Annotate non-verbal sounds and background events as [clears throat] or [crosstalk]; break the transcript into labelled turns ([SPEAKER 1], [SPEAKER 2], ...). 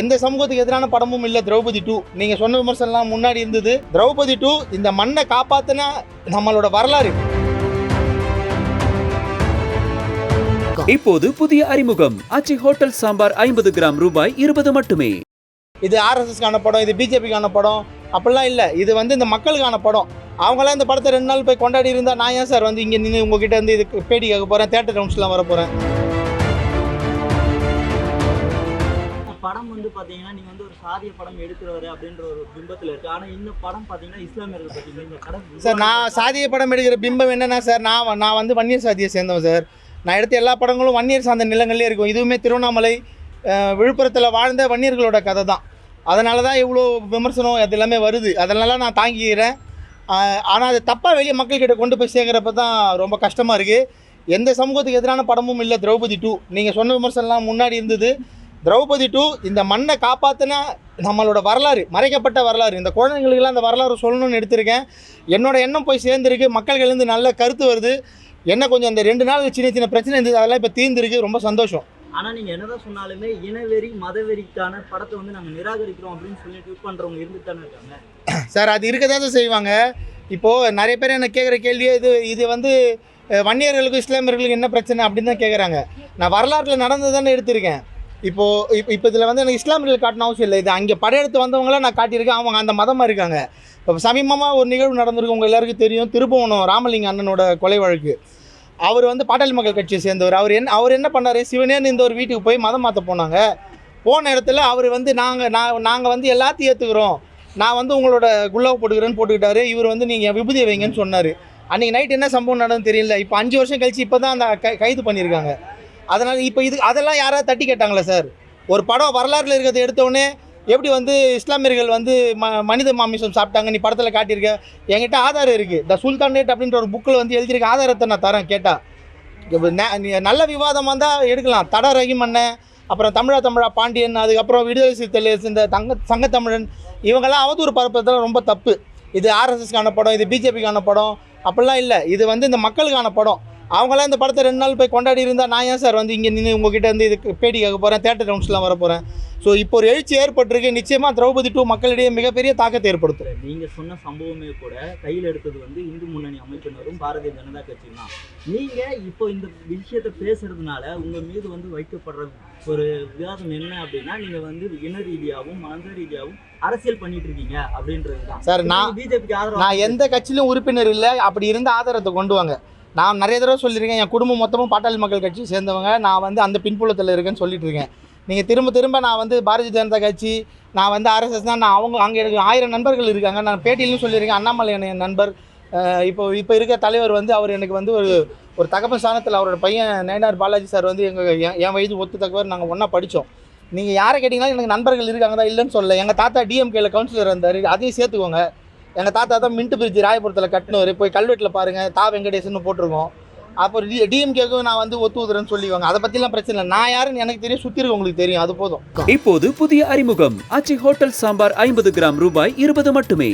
[SPEAKER 1] எந்த சமூகத்துக்கு எதிரான படமும் இல்லை திரௌபதி டூ நீங்கள் சொன்ன விமர்சனம்லாம் முன்னாடி இருந்தது. திரௌபதி டூ இந்த மண்ணை காப்பாற்றின நம்மளோட வரலாறு
[SPEAKER 2] இப்போது புதிய அறிமுகம். ஆச்சி ஹோட்டல் சாம்பார் ஐம்பது கிராம் ரூபாய் இருபது மட்டுமே.
[SPEAKER 1] இது ஆர்எஸ்எஸ்க்கான படம் இது பிஜேபிக்கான படம். அப்படிலாம் இல்லை. இது வந்து இந்த மக்களுக்கான படம். அவங்களாம் இந்த படத்தை ரெண்டு நாள் போய் கொண்டாடி இருந்தால் நான் ஏன் சார் வந்து இங்கே நின்று உங்ககிட்ட இருந்து இதுக்கு பேட்டி கேட்க போகிறேன் தேட்டர் ரவுண்ட்ஸ்லாம் வர போகிறேன்
[SPEAKER 3] படம் வந்து பாத்தீங்கன்னா நீங்க வந்து ஒரு சாதிய படம் எடுக்கிறவரு அப்படின்ற ஒரு பிம்பத்துல இருக்கு. ஆனா இந்த படம் பாத்தீங்கன்னா இஸ்லாமியர்கள் பத்தி இந்த படம்
[SPEAKER 1] சார் நான் சாதிய படம் எடுக்கிற பிம்பம் என்னன்னா சார் நான் நான் வந்து வன்னியர் சாதியை சேர்ந்தவன் சார். நான் எடுத்த எல்லா படங்களும் வன்னியர் சார்ந்த நிலங்கள்லேயே இருக்கும். இதுவுமே திருவண்ணாமலை விழுப்புரத்தில் வாழ்ந்த வன்னியர்களோட கதை தான். அதனால தான் இவ்வளோ விமர்சனம் அது எல்லாமே வருது. அதனால நான் தாங்கிக்கிறேன். ஆனால் அது தப்பாக வெளியே மக்கள்கிட்ட கொண்டு போய் சேர்க்குறப்ப தான் ரொம்ப கஷ்டமாக இருக்குது எந்த சமூகத்துக்கு எதிரான படமும் இல்லை திரௌபதி டூ. நீங்கள் சொன்ன விமர்சனம்லாம் முன்னாடி இருந்தது. திரௌபதி டூ இந்த மண்ணை காப்பாற்றின நம்மளோட வரலாறு மறைக்கப்பட்ட வரலாறு. இந்த குழந்தைங்களுக்கெல்லாம் அந்த வரலாறு சொல்லணும்னு எடுத்திருக்கேன். என்னோட எண்ணம் போய் சேர்ந்துருக்கு. மக்கள்கிட்டேருந்து நல்ல கருத்து வருது. என்ன கொஞ்சம் அந்த ரெண்டு நாள் சின்ன சின்ன பிரச்சனை இருந்தது அதெல்லாம் இப்போ தீர்ந்துருக்கு. ரொம்ப சந்தோஷம்.
[SPEAKER 3] ஆனா நீங்க என்னதான் சொன்னாலுமே இனவெறி மதவெறிக்கான படத்தை வந்து நாங்க நிராகரிக்கிறோம் அப்படின்னு சொல்லி ட்வீட் பண்றவங்க இருந்துட்டு தானே இருக்காங்க. [clears throat]
[SPEAKER 1] சார் அது இருக்க தான் செய்வாங்க. இப்போது நிறைய பேர் என்ன கேட்குற கேள்வியே இது இது வந்து வன்னியர்களுக்கும் இஸ்லாமியர்களுக்கும் என்ன பிரச்சனை அப்படின்னு தான் கேட்குறாங்க நான் வரலாற்றில் நடந்து தானே எடுத்திருக்கேன். இப்போது இப்போ இப்போ இதில் வந்து எனக்கு இஸ்லாமியர்கள் காட்டின அவசியம் இல்லை. இது அங்கே படையெடுத்து வந்தவங்கள நான் காட்டியிருக்கேன். அவங்க அந்த மதமாக இருக்காங்க. இப்போ சமீபமாக ஒரு நிகழ்வு நடந்திருக்கு. உங்கள் எல்லாருக்கும் தெரியும். திருப்புவனம் ராமலிங்க அண்ணனோட கொலை வழக்கு. அவர் வந்து பாட்டாளி மக்கள் கட்சியை சேர்ந்தவர். அவர் என்ன அவர் என்ன பண்ணார்? சிவனேன்னு இந்த ஒரு வீட்டுக்கு போய் மதம் மாற்ற போனாங்க. போன இடத்துல அவர் வந்து நாங்கள் நான் நாங்கள் வந்து எல்லாத்தையும் ஏற்றுக்கிறோம் நான் வந்து உங்களோட குல்லாவை போட்டுக்கிறேன்னு போட்டுக்கிட்டாரு. இவர் வந்து நீங்கள் விபூதியை வைங்கன்னு சொன்னார். அன்றைக்கி நைட் என்ன சம்பவம் நடந்து தெரியல. இப்போ அஞ்சு வருஷம் கழிச்சு இப்போ தான் அந்த கைது பண்ணியிருக்காங்க. அதனால் இப்போ இது அதெல்லாம் யாராவது தட்டி கேட்டாங்களா சார்? ஒரு படம் வரலாற்றில் இருக்கிறத எடுத்தோடனே எப்படி வந்து இஸ்லாமியர்கள் வந்து ம மனித மாமிசம் சாப்பிட்டாங்க நீ படத்தில் காட்டியிருக்க? என்கிட்ட ஆதாரம் இருக்குது த சுல்தானேட் அப்படின்ற ஒரு புக்கில் வந்து எழுதியிருக்க ஆதாரத்தை நான் தரேன் கேட்டால் நல்ல விவாதமாக இருந்தால் எடுக்கலாம். தட ரஹிம் அண்ணன் அப்புறம் தமிழா தமிழா பாண்டியன் அதுக்கப்புறம் விடுதலை சிறுத்தைகள் இந்த தங்க சங்கத்தமிழன் இவங்கெல்லாம் அவதூறு பரப்புறதுலாம் ரொம்ப தப்பு. இது ஆர்எஸ்எஸ்க்கான படம் இது பிஜேபிக்கான படம் அப்படிலாம் இல்லை. இது வந்து இந்த மக்களுக்கான படம். அவங்களாம் இந்த படத்தை ரெண்டு நாள் போய் கொண்டாடி இருந்தால் நான் ஏன் சார் வந்து இங்கே நின்று உங்ககிட்ட இருந்து இதுக்கு பேட்டி கேட்க போகிறேன் தேட்டர் ரவுண்ட்ஸ்லாம் வர போகிறேன் ஸோ இப்போ ஒரு எழுச்சி ஏற்பட்டிருக்கு. நிச்சயமாக திரௌபதி டூ மக்களிடையே மிகப்பெரிய தாக்கத்தை ஏற்படுத்தும்.
[SPEAKER 3] நீங்க சொன்ன சம்பவமே கூட கையில் எடுத்தது வந்து இந்து முன்னணி அமைப்பினரும் பாரதிய ஜனதா கட்சியும் தான். நீங்க இப்போ இந்த விஷயத்தை பேசுறதுனால உங்க மீது வந்து வைக்கப்படுற ஒரு விவாதம் என்ன அப்படின்னா நீங்க வந்து இன ரீதியாகவும் மத ரீதியாகவும் அரசியல் பண்ணிட்டு இருக்கீங்க அப்படின்றது தான்.
[SPEAKER 1] சார் நான்
[SPEAKER 3] பிஜேபிக்கு ஆதரவு
[SPEAKER 1] நான் எந்த கட்சியிலும் உறுப்பினர் இல்லை. அப்படி இருந்த ஆதாரத்தை கொண்டு வாங்க. நான் நிறைய தடவை சொல்லியிருக்கேன் என் குடும்பம் மொத்தமும் பாட்டாளி மக்கள் கட்சி சேர்ந்தவங்க. நான் வந்து அந்த பின்புலத்தில் இருக்கேன்னு சொல்லிட்டு இருக்கேன் நீங்கள் திரும்ப திரும்ப நான் வந்து பாரதிய ஜனதா கட்சி நான் வந்து ஆர்எஸ்எஸ் தான் நான் அவங்க அங்கே எனக்கு ஆயிரம் நண்பர்கள் இருக்காங்க. நான் பேட்டியிலும் சொல்லியிருக்கேன் அண்ணாமலை என் நண்பர். இப்போ இப்போ இருக்க தலைவர் வந்து அவர் எனக்கு வந்து ஒரு ஒரு தகப்பன் ஸ்தானத்தில் அவரோட பையன் நயனார் பாலாஜி சார் வந்து எங்கள் என் என் வயது ஒத்து தகவர் நாங்கள் ஒன்றா படித்தோம் நீங்கள் யாரை கேட்டிங்கன்னா எனக்கு நண்பர்கள் இருக்காங்க தான் இல்லைன்னு சொல்லலை. எங்கள் தாத்தா டிஎம்கேல கவுன்சிலர் இருந்தார். அதையும் சேர்த்துக்கோங்க. எங்கள் தாத்தா தான் மின்ட்டு பிரிட்ஜ் ராயபுரத்தில் கட்டினவர். போய் கல்வெட்டில் பாருங்கள் தா வெங்கடேசன் போட்டிருக்கோம். அப்புறம் டி டிஎம்கேக்கும் நான் வந்து ஒத்து ஊதுறேன்னு சொல்லிவாங்க அதை பற்றிலாம் பிரச்சனை இல்லை. நான் யாருன்னு எனக்கு தெரியும் சுற்றி இருக்கவங்களுக்கு தெரியும். அது போதும்.
[SPEAKER 2] இப்போது புதிய அறிமுகம். ஆச்சி ஹோட்டல் சாம்பார் ஐம்பது கிராம் ரூபாய் இருபது மட்டுமே.